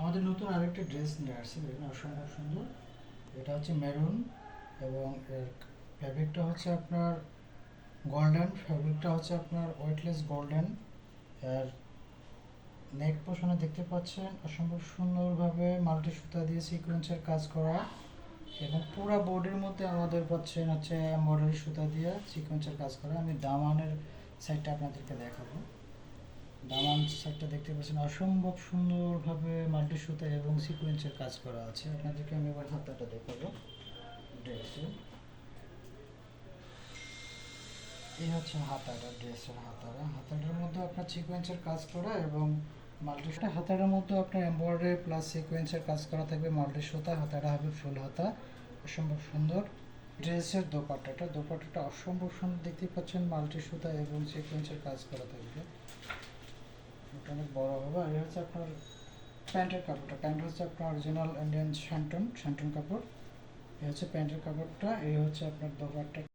আমাদের নতুন আরেকটা ড্রেস নিয়ে আসছে, দেখুন অসম্ভব সুন্দর। এটা হচ্ছে মেরুন এবং এর ফ্যাব্রিকটা হচ্ছে আপনার গোল্ডেন ফ্যাব্রিকটা হচ্ছে আপনার ওয়েটলেস গোল্ডেন আর নেক পোষণে দেখতে পাচ্ছেন, অসম্ভব সুন্দরভাবে মাল্টি সুতা দিয়ে সিকোয়েন্সের কাজ করা। এবং পুরো বোর্ডের মধ্যে আমাদের পাচ্ছেন হচ্ছে এমব্রয়ডারি সুতা দিয়ে সিকোয়েন্সের কাজ করা। আমি দামানের সাইডটা আপনাদেরকে দেখাবো। দামান সাইডটা দেখতে পাচ্ছেন। অসম্ভব সুন্দরভাবে মাল্টি সুতা এবং সিকোয়েন্সের কাজ করা আছে। আপনাদেরকে আমি এবার হাতাটা দেখাবো। ড্রেসের এই হচ্ছে হাতাটা ড্রেসের হাতাটা। হাতাটার মধ্যে আপনার সিকোয়েন্সের কাজ করা এবং মাল্টি সুতা হাতাটার মধ্যে আপনার এমব্রয়ডারি প্লাস সিকোয়েন্সের কাজ করা থাকবে মাল্টি সুতা হাতাটা হবে ফুল হাতা। অসম্ভব সুন্দর। ড্রেসের দোপাট্টাটা। দোপাট্টাটা অসম্ভব সুন্দর দেখতে পাচ্ছেন। মাল্টি সুতা এবং সিকোয়েন্সের কাজ করা থাকবে। বড় হবে। আর হচ্ছে আপনার প্যান্টের কাপড়টা। প্যান্ট হচ্ছে আপনার অরিজিনাল ইন্ডিয়ান শ্যান্টন শ্যান্টন কাপড়। এই হচ্ছে প্যান্টের কাপড়টা। এই হচ্ছে আপনার দোপাট্টা।